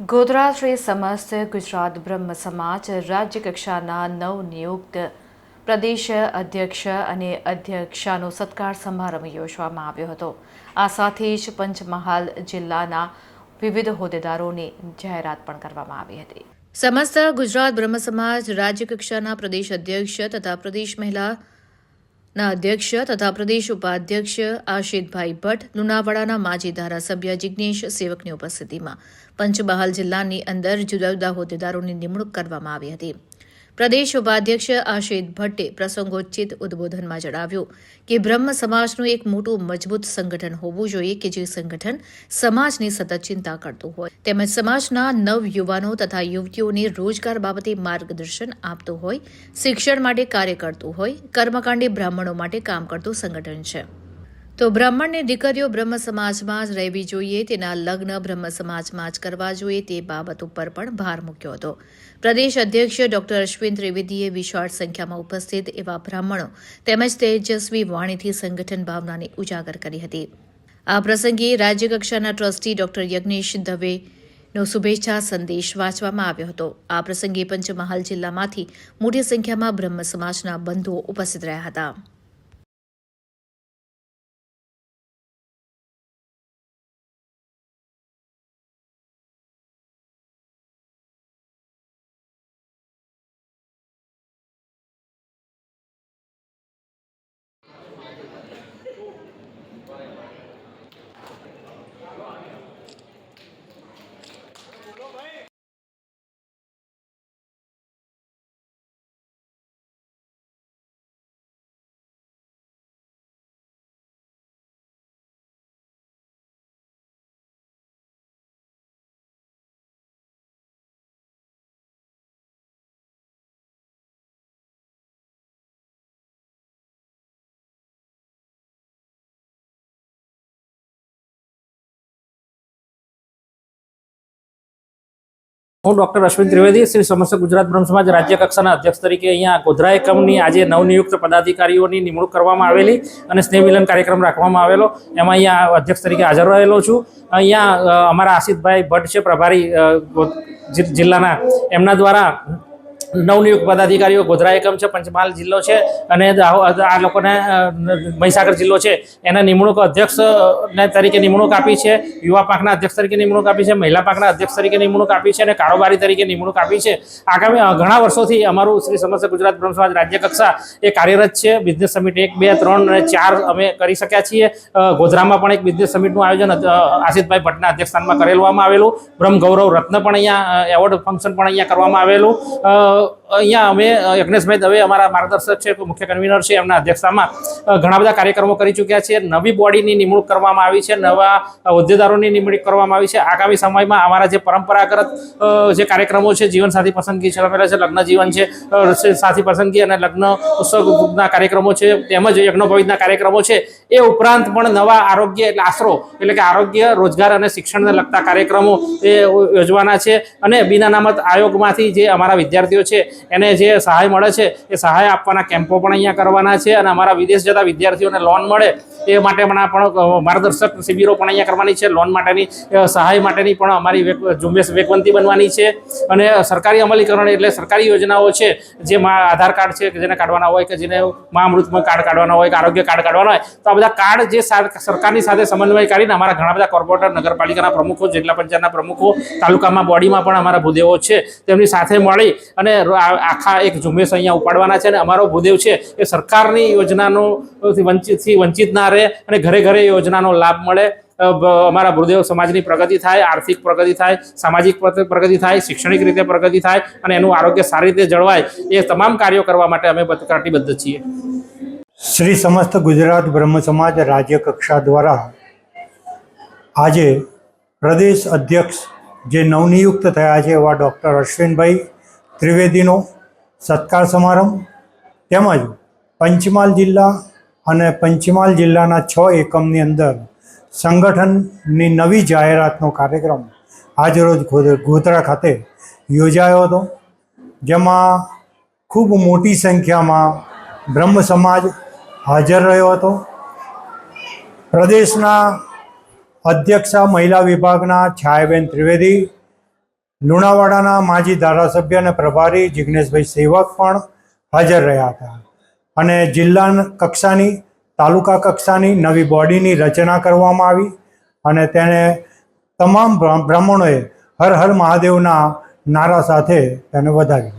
ગોધરા શ્રી સમસ્ત ગુજરાત બ્રહ્મ સમાજ રાજ્ય કક્ષાના નવનિયુક્ત પ્રદેશ અધ્યક્ષ અને અધ્યક્ષાનો સત્કાર સમારંભ યોજવામાં આવ્યો હતો. આ સાથે જ પંચમહાલ જિલ્લાના વિવિધ હોદ્દેદારોની જાહેરાત પણ કરવામાં આવી હતી. સમસ્ત ગુજરાત બ્રહ્મ સમાજ રાજ્ય કક્ષાના પ્રદેશ અધ્યક્ષ તથા પ્રદેશ મહિલા ના અધ્યક્ષ તથા પ્રદેશ ઉપાધ્યક્ષ આશિતભાઈ ભટ્ટ, લુણાવાડાના માજી ધારાસભ્ય જિજ્ઞેશ સેવકની ઉપસ્થિતિમાં પંચમહાલ જિલ્લાની અંદર જુદા જુદા હોદ્દેદારોની નિમણૂક કરવામાં આવી હતી. પ્રદેશ ઉપાધ્યક્ષ આશિત ભટ્ટે પ્રસંગોચિત ઉદબોધનમાં જણાવ્યું કે બ્રહ્મ સમાજનું એક મોટું મજબૂત સંગઠન હોવું જોઈએ કે જે સંગઠન સમાજની સતત ચિંતા કરતું હોય. તેમજ સમાજના નવ યુવાનો તથા યુવતીઓને રોજગાર બાબતે માર્ગદર્શન આપતું હોય, શિક્ષણ માટે કાર્ય કરતું હોય, કર્મકાંડી બ્રાહ્મણો માટે કામ કરતું સંગઠન છે. તો બ્રાહ્મણની દીકરીઓ બ્રહ્મ સમાજમાં જ રહેવી જોઈએ, તેના લગ્ન બ્રહ્મ સમાજમાં જ કરવા જોઈએ, તે બાબત ઉપર પણ ભાર મૂક્યો હતો. પ્રદેશ અધ્યક્ષ ડોક્ટર અશ્વિન ત્રિવેદીએ વિશાળ સંખ્યામાં ઉપસ્થિત એવા બ્રાહ્મણો તેમજ તેજસ્વી વાણીથી સંગઠન ભાવનાને ઉજાગર કરી હતી. આ પ્રસંગે રાજ્યકક્ષાના ટ્રસ્ટી ડોક્ટર યજ્ઞેશ દવે નો શુભેચ્છા સંદેશ વાંચવામાં આવ્યો હતો. આ પ્રસંગે પંચમહાલ જિલ્લામાંથી મોટી સંખ્યામાં બ્રહ્મ સમાજના બંધુઓ ઉપસ્થિત રહ્યા હતા. હું ડોક્ટર અશ્વિન ત્રિવેદી, શ્રી સમસ્ત ગુજરાત બ્રહ્મ સમાજ રાજ્ય કક્ષાના અધ્યક્ષ તરીકે અહીંયા ગોધરા એકમની આજે નવનિયુક્ત પદાધિકારીઓની નિમણૂક કરવામાં આવેલી અને સ્નેહ મિલન કાર્યક્રમ રાખવામાં આવેલો. એમાં અહીંયા અધ્યક્ષ તરીકે હાજર રહેલો છું. અહીંયા અમારા આશિતભાઈ ભટ્ટ છે, પ્રભારી જિલ્લાના. એમના દ્વારા નવનિયુક્ત પદાધિકારીઓ ગોધરા એકમ છે? પંચમહાલ જિલ્લો છે અને આ લોકોને મહીસાગર જિલ્લો છે. એના નિમણૂક અધ્યક્ષ તરીકે નિમણૂક આપી છે. યુવા પાંખના અધ્યક્ષ તરીકે નિમણૂક આપી છે. મહિલા પાંખના અધ્યક્ષ તરીકે નિમણૂક આપી છે અને કારોબારી તરીકે નિમણૂક આપી છે. આગામી ઘણા વર્ષોથી અમારું શ્રી સમસ્ત ગુજરાત બ્રહ્મ સમાજ રાજ્ય કક્ષા એ કાર્યરત છે. બિઝનેસ સમિટ એક, બે, ત્રણ અને ચાર અમે કરી શક્યા છીએ. ગોધરામાં પણ એક બિઝનેસ સમિટનું આયોજન આશિષભાઈ ભટ્ટના અધ્યક્ષસ્થાનમાં કરેલવામાં આવેલું. બ્રહ્મ ગૌરવ રત્ન પણ અહીંયા એવોર્ડ ફંક્શન પણ અહીંયા કરવામાં આવેલું. Pero અહીંયા અમે યજ્ઞેશભાઈ દવે અમારા માર્ગદર્શક છે મુખ્ય કન્વીનર છે, એમના અધ્યક્ષતામાં ઘણા બધા કાર્યક્રમો કરી ચૂક્યા છે. નવી બોડીની નિમણૂક કરવામાં આવી છે, નવા હોદ્દેદારોની નિમણૂક કરવામાં આવી છે. આગામી સમયમાં અમારા જે પરંપરાગત જે કાર્યક્રમો છે, જીવનસાથી પસંદગી છે છે, લગ્ન જીવન છે સાથી પસંદગી અને લગ્ન ઉત્સવના કાર્યક્રમો છે, તેમજ યજ્ઞોપવિતના કાર્યક્રમો છે, એ ઉપરાંત પણ નવા આરોગ્ય એટલે આશરો, એટલે કે આરોગ્ય, રોજગાર અને શિક્ષણને લગતા કાર્યક્રમો એ યોજવાના છે અને બિન અનામત આયોગમાંથી જે અમારા વિદ્યાર્થીઓ છે એને જે સહાય મળે છે, એ સહાય આપવાના કેમ્પો પણ અહીંયા કરવાના છે અને અમારા વિદેશ જતા વિદ્યાર્થીઓને લોન મળે, એ માટે પણ પણ માર્ગદર્શક શિબિરો પણ અહીંયા કરવાની છે. લોન માટેની સહાય માટેની પણ અમારી ઝુંબેશ વેગવંતી બનવાની છે અને સરકારી અમલીકરણ એટલે સરકારી યોજનાઓ છે, જે આધાર કાર્ડ છે કે જેને કાઢવાના હોય કે જેને મા કાર્ડ કાઢવાના હોય કે આરોગ્ય કાર્ડ કાઢવાના હોય, તો આ બધા કાર્ડ જે સરકારની સાથે સમન્વય કરીને અમારા ઘણા બધા કોર્પોરેટર, નગરપાલિકાના પ્રમુખો, જિલ્લા પંચાયતના પ્રમુખો, તાલુકામાં બોડીમાં પણ અમારા ભૂદેવો છે. તેમની સાથે મળી અને આખા એક ઝુંબેશ અહીંયા ઉપાડવાના છે અને અમારો ભૂદેવ છે એ સરકારની યોજનાનો વંચિતથી વંચિત ના રહે અને ઘરે ઘરે યોજનાનો લાભ મળે. અમારા ભૂદેવ સમાજની પ્રગતિ થાય, આર્થિક પ્રગતિ થાય, સામાજિક પ્રગતિ થાય, શૈક્ષણિક રીતે પ્રગતિ થાય અને એનું આરોગ્ય સારી રીતે જળવાય એ તમામ કાર્યો કરવા માટે અમે કટિબદ્ધ છીએ. શ્રી સમસ્ત ગુજરાત બ્રહ્મ સમાજ રાજ્ય કક્ષા દ્વારા આજે પ્રદેશ અધ્યક્ષ જે નવનિયુક્ત થયા છે એવા ડૉક્ટર અશ્વિનભાઈ ત્રિવેદીનો સત્કાર સમારંભ તેમજ પંચમહાલ જિલ્લા અને પંચમહાલ જિલ્લાના છ એકમની અંદર સંગઠનની નવી જાહેરાતનો કાર્યક્રમ આજરોજ ગોધ- ગોધરા ખાતે યોજાયો હતો. જેમાં ખૂબ મોટી સંખ્યામાં બ્રહ્મ સમાજ હાજર રહ્યો હતો. પ્રદેશના અધ્યક્ષા મહિલા વિભાગના છાયાબેન ત્રિવેદી લુણાવાડાના માજી ધારાસભ્ય અને પ્રભારી જિજ્ઞેશભાઈ સેવક પણ હાજર રહ્યા હતા. અને જિલ્લા કક્ષાની, તાલુકા કક્ષાની નવી બોડીની રચના કરવામાં આવી અને તેને તમામ બ્રાહ્મણોએ હર હર મહાદેવના નારા સાથે તેને વધાવી